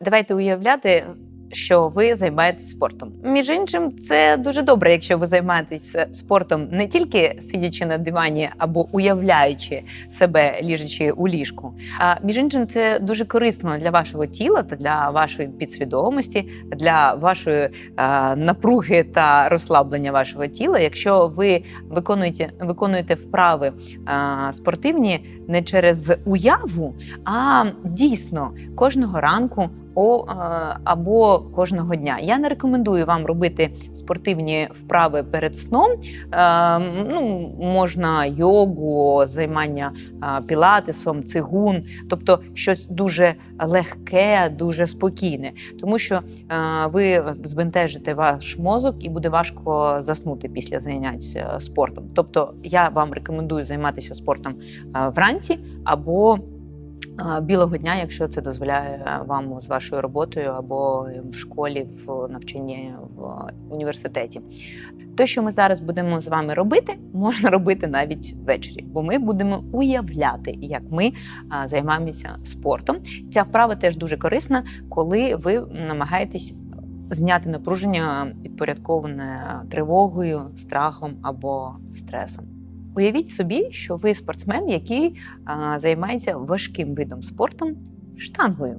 Давайте уявляти, що ви займаєтесь спортом. Між іншим, це дуже добре, якщо ви займаєтесь спортом не тільки сидячи на дивані або уявляючи себе ліжачи у ліжку. А між іншим, це дуже корисно для вашого тіла та для вашої підсвідомості, для вашої е, напруги та розслаблення вашого тіла. Якщо ви виконуєте, виконуєте вправи е, спортивні не через уяву, а дійсно кожного ранку е, або кожного дня. Я не рекомендую вам робити спортивні вправи перед сном. Е, ну, можна йогу, займання е, пілатесом, цигун, тобто щось дуже легке, дуже спокійне, тому що е, ви збентежите ваш мозок і буде важко заснути після занять е, спортом. Тобто я вам рекомендую займатися спортом е, вранці або білого дня, якщо це дозволяє вам з вашою роботою або в школі, в навчанні в університеті. Те, що ми зараз будемо з вами робити, можна робити навіть ввечері, бо ми будемо уявляти, як ми займаємося спортом. Ця вправа теж дуже корисна, коли ви намагаєтесь зняти напруження, підпорядковане тривогою, страхом або стресом. Уявіть собі, що ви спортсмен, який а, займається важким видом спорту штангою.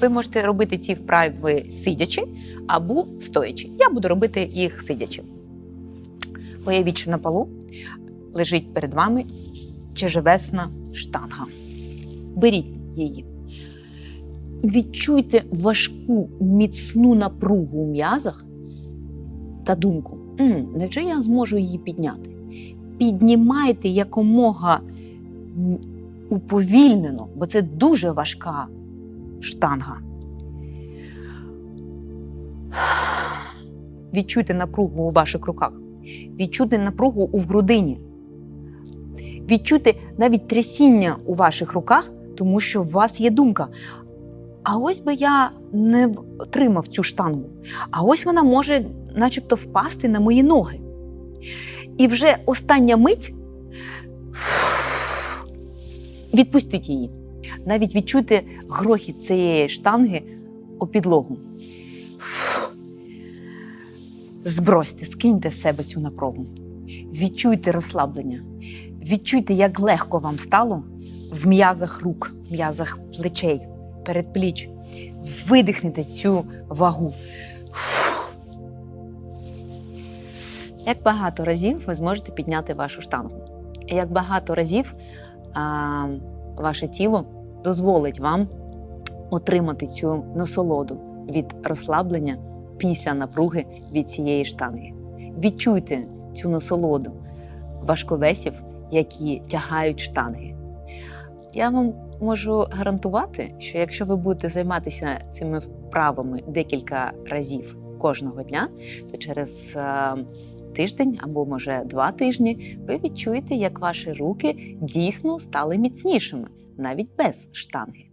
Ви можете робити ці вправи сидячи або стоячи. Я буду робити їх сидячи. Уявіть, що на полу лежить перед вами тяжелесна штанга. Беріть її. Відчуйте важку міцну напругу у м'язах та думку: «М, невже я зможу її підняти? Піднімайте якомога уповільнено, бо це дуже важка штанга. Відчуйте напругу у ваших руках, відчуйте напругу у грудині. Відчуйте навіть трясіння у ваших руках, тому що у вас є думка. А ось би я не отримав цю штангу, а ось вона може, начебто, впасти на мої ноги. І вже остання мить відпустіть її. Навіть відчуйте грохіт цієї штанги у підлогу. Збросьте, скиньте з себе цю напругу. Відчуйте розслаблення. Відчуйте, як легко вам стало в м'язах рук, в м'язах плечей, передпліч. Видихнете цю вагу. Як багато разів ви зможете підняти вашу штангу? І Як багато разів а, ваше тіло дозволить вам отримати цю насолоду від розслаблення після напруги від цієї штанги? Відчуйте цю насолоду важковесів, які тягають штанги. Я вам можу гарантувати, що якщо ви будете займатися цими вправами декілька разів кожного дня, то через е, тиждень або може два тижні, ви відчуєте, як ваші руки дійсно стали міцнішими, навіть без штанги.